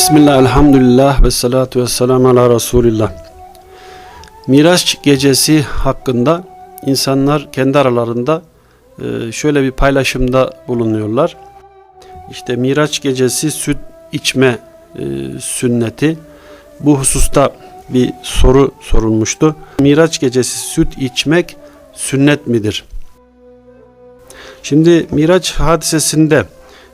Bismillah, elhamdülillah ve salatu ve selamu ala Resulillah. Miraç gecesi hakkında insanlar kendi aralarında e, şöyle bir paylaşımda bulunuyorlar. İşte Miraç gecesi süt içme e, sünneti. Bu hususta bir soru sorulmuştu. Miraç gecesi süt içmek sünnet midir? Şimdi Miraç hadisesinde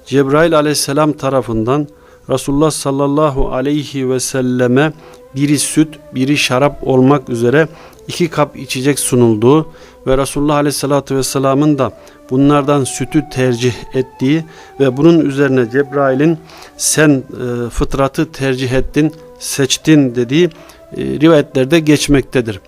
Cebrail aleyhisselam tarafından Resulullah sallallahu aleyhi ve selleme biri süt, biri şarap olmak üzere iki kap içecek sunulduğu ve Resulullah aleyhissalatü vesselamın da bunlardan sütü tercih ettiği ve bunun üzerine Cebrail'in sen e, fıtratı tercih ettin, seçtin dediği e, rivayetlerde geçmektedir.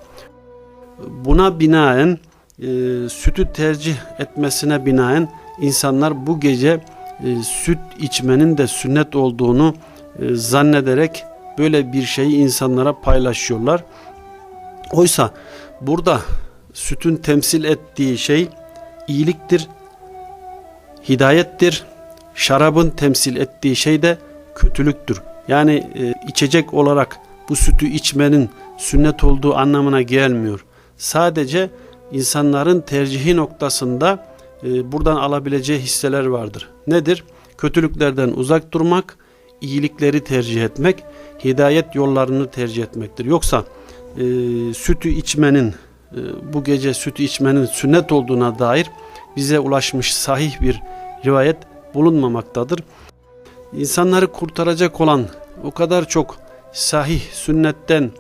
Buna binaen e, sütü tercih etmesine binaen insanlar bu gece e, süt içmenin de sünnet olduğunu e, zannederek böyle bir şeyi insanlara paylaşıyorlar. Oysa burada sütün temsil ettiği şey iyiliktir, hidayettir. Şarabın temsil ettiği şey de kötülüktür. Yani e, içecek olarak bu sütü içmenin sünnet olduğu anlamına gelmiyor. Sadece insanların tercihi noktasında e, buradan alabileceği hisseler vardır. Nedir? Kötülüklerden uzak durmak, iyilikleri tercih etmek, hidayet yollarını tercih etmektir. Yoksa e, sütü içmenin, e, bu gece sütü içmenin sünnet olduğuna dair bize ulaşmış sahih bir rivayet bulunmamaktadır. İnsanları kurtaracak olan o kadar çok sahih sünnetten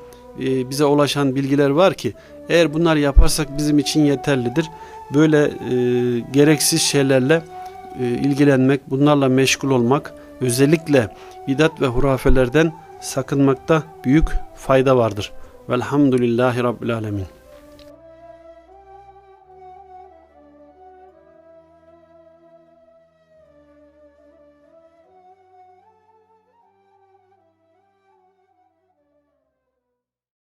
e, bize ulaşan bilgiler var ki eğer bunlar yaparsak bizim için yeterlidir. Böyle e, gereksiz şeylerle e, ilgilenmek, bunlarla meşgul olmak, özellikle bidat ve hurafelerden sakınmakta büyük fayda vardır. Velhamdülillahi Rabbil Alemin.